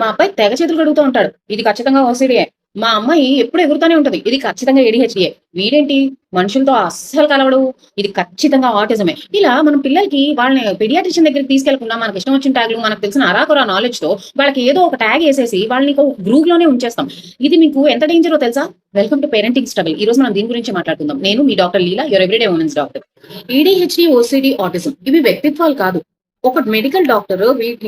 మా అబ్బాయి తెగ చేతులు కడుగుతూ ఉంటాడు. ఇది ఖచ్చితంగా ఓసిడియే. మా అమ్మాయి ఎప్పుడు ఎగురుతానే ఉంటది. ఇది ఖచ్చితంగా ఏడిహెచ్డిఏ వీడేంటి? మనుషులతో అస్సలు కలవడు. ఇది ఖచ్చితంగా ఆటిజమే. ఇలా మనం పిల్లలకి వాళ్ళని పెడియాట్రిషియన్ దగ్గరికి తీసుకెళ్ళకుండా మనకి ఇష్టం వచ్చిన ట్యాగ్లు మనకు తెలిసిన అరాకురా నాలెడ్జ్తో వాళ్ళకి ఏదో ఒక ట్యాగ్ వేసేసి వాళ్ళని గ్రూప్లోనే ఉంచేస్తాం. ఇది మీకు ఎంత డేంజరో తెలుసా? వెల్కమ్ టు పేరెంటింగ్ స్ట్రగల్ ఈ రోజు మనం దీని గురించి మాట్లాడుకుందాం. నేను మీ doctor Leela your everyday women's doctor ADHD OCD autism ఇవి వ్యక్తిత్వాలు కాదు. ఒక మెడికల్ డాక్టర్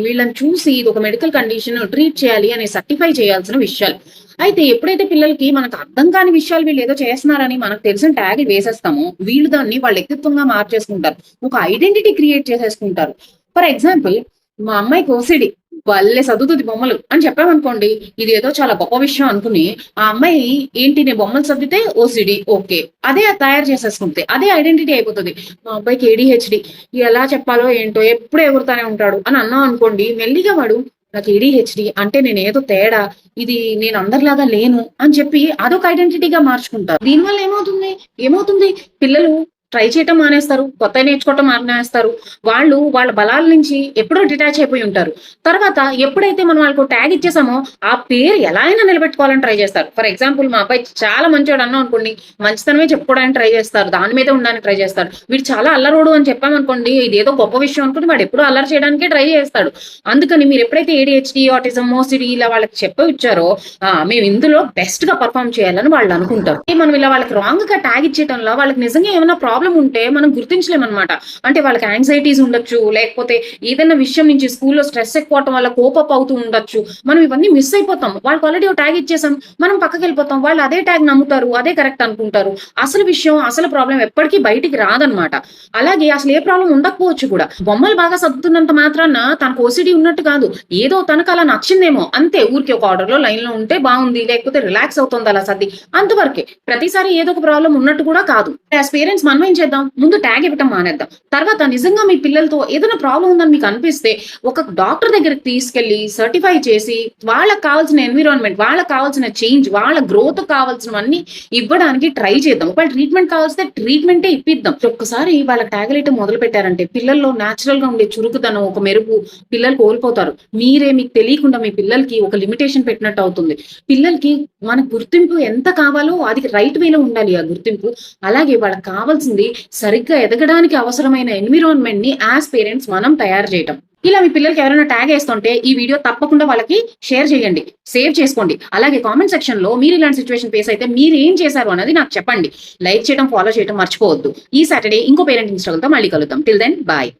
వీళ్ళని చూసి ఇది ఒక మెడికల్ కండిషన్ ట్రీట్ చేయాలి అని సర్టిఫై చేయాల్సిన విషయాలు. అయితే ఎప్పుడైతే పిల్లలకి మనకు అర్థం కాని విషయాలు వీళ్ళు ఏదో చేస్తున్నారని మనకు తెలిసిన ట్యాగ్ వేసేస్తామో వీళ్ళు దాన్ని వాళ్ళ వ్యక్తిత్వంగా మార్చేసుకుంటారు. ఒక ఐడెంటిటీ క్రియేట్ చేసేసుకుంటారు. ఫర్ ఎగ్జాంపుల్ మా అమ్మాయికి ఓసిడి వాళ్ళే చదువుతుంది బొమ్మలు. అని చెప్పామనుకోండి ఇది ఏదో చాలా గొప్ప విషయం అనుకుని ఆ అమ్మాయి ఏంటి నేను బొమ్మలు చదివితే ఓసిడి ఓకే. అదే తయారు చేసేసుకుంటే అదే ఐడెంటిటీ అయిపోతుంది. మా అబ్బాయికి ఏడిహెచ్డి ఎలా చెప్పాలో ఏంటో ఎప్పుడు ఎగురుతానే ఉంటాడు అని అన్నాం అనుకోండి మెల్లిగా వాడు నాకు ఏడిహెచ్డి అంటే నేను ఏదో తేడా ఇది నేను అందరిలాగా లేను అని చెప్పి అదొక ఐడెంటిటీగా మార్చుకుంటారు. దీనివల్ల ఏమవుతుంది? ఏమవుతుంది? పిల్లలు ట్రై చేయటం మానేస్తారు కొత్త నేర్చుకోవటం మానేస్తారు. వాళ్ళు వాళ్ళ బలాల నుంచి ఎప్పుడో డిటాచ్ అయిపోయి ఉంటారు. తర్వాత ఎప్పుడైతే మనం వాళ్ళకు ట్యాగ్ ఇచ్చేసామో ఆ పేరు ఎలా అయినా నిలబెట్టుకోవాలని ట్రై చేస్తారు. ఫర్ ఎగ్జాంపుల్ మా అబ్బాయి చాలా మంచివాడు అన్నాం అనుకోండి మంచితనమే చెప్పుకోవడానికి ట్రై చేస్తారు దాని మీద ఉండడానికి ట్రై చేస్తారు. వీడు చాలా అల్లరోడు అని చెప్పామనుకోండి ఇది ఏదో గొప్ప విషయం అనుకుని వాడు ఎప్పుడు అల్లరి చేయడానికే ట్రై చేస్తాడు. అందుకని మీరు ఎప్పుడైతే ఏడిహెచ్డి ఆటిజం మోసిడి ఇలా వాళ్ళకి చెప్ప ఇచ్చారో ఆ, మేము ఇందులో బెస్ట్గా పర్ఫామ్ చేయాలని వాళ్ళు అనుకుంటారు. మనం ఇలా వాళ్ళకి రాంగ్గా ట్యాగ్ ఇచ్చేయడంలో వాళ్ళకి నిజంగా ఏమైనా ప్రాబ్లం ఉంటే మనం గుర్తించలేమన్నమాట. అంటే వాళ్ళకి యాంగ్జైటీస్ ఉండొచ్చు లేకపోతే ఏదైనా విషయం నుంచి స్కూల్లో స్ట్రెస్ ఎక్కువటం వల్ల కోపప్ అవుతూ ఉండొచ్చు. మనం ఇవన్నీ మిస్ అయిపోతాం. వాళ్ళకి ఆల్రెడీ ఒక ట్యాగ్ ఇచ్చేసాం మనం పక్కకి వెళ్ళిపోతాం వాళ్ళు అదే ట్యాగ్ నమ్ముతారు అదే కరెక్ట్ అనుకుంటారు. అసలు విషయం అసలు ప్రాబ్లం ఎప్పటికీ బయటికి రాదనమాట అలాగే అసలు ఏ ప్రాబ్లం ఉండకపోవచ్చు కూడా. బొమ్మలు బాగా సర్దుతున్నంత మాత్రాన తనకు ఓసిడి ఉన్నట్టు కాదు. ఏదో తనకు అలా నచ్చిందేమో. అంతే ఊరికి ఒక ఆర్డర్లో లైన్లో ఉంటే బాగుంది లేకపోతే రిలాక్స్ అవుతుంది అలా సర్ది. అంతవరకే ప్రతిసారి ఏదో ఒక ప్రాబ్లం ఉన్నట్టు కూడా కాదు. యాజ్ పేరెంట్స్ మనమే చేద్దాం? ముందు ట్యాగ్ ఇవ్వటం మానేద్దాం. తర్వాత నిజంగా మీ పిల్లలతో ఏదైనా ప్రాబ్లం ఉందని మీకు అనిపిస్తే ఒక డాక్టర్ దగ్గరికి తీసుకెళ్ళి సర్టిఫై చేసి వాళ్ళకి కావాల్సిన ఎన్విరాన్మెంట్ వాళ్ళకి కావాల్సిన చేంజ్ వాళ్ళ గ్రోత్ కావాల్సినవన్నీ ఇవ్వడానికి ట్రై చేద్దాం. ఒకవేళ ట్రీట్మెంట్ కావాల్సితే ట్రీట్మెంటే ఇప్పిద్దాం. ఒక్కసారి వాళ్ళ ట్యాగ్లైట్ మొదలు పెట్టారంటే పిల్లల్లో న్యాచురల్గా ఉండే చురుకుతనం ఒక మెరుపు పిల్లలు కోల్పోతారు. మీరే మీకు తెలియకుండా మీ పిల్లలకి ఒక లిమిటేషన్ పెట్టినట్టు అవుతుంది. పిల్లలకి మన గుర్తింపు ఎంత కావాలో అది రైట్ వేలో ఉండాలి ఆ గుర్తింపు. అలాగే వాళ్ళకి కావాల్సింది సరిగ్గా ఎదగడానికి అవసరమైన ఎన్విరాన్మెంట్ని యాజ్ పేరెంట్స్ మనం తయారు చేయటం. ఇలా మీ పిల్లలకి ఎవరైనా ట్యాగ్ వేస్తుంటే ఈ వీడియో తప్పకుండా వాళ్ళకి షేర్ చేయండి సేవ్ చేసుకోండి. అలాగే కామెంట్ సెక్షన్లో మీరు ఇలాంటి సిచ్యువేషన్ ఫేస్ అయితే మీరు ఏం చేశారు అన్నది నాకు చెప్పండి. లైక్ చేయడం ఫాలో చేయడం మర్చిపోవద్దు. ఈ సాటర్డే ఇంకో పేరెంట్ స్ట్రగుల్ మళ్ళీ కలుద్దాం. Till then bye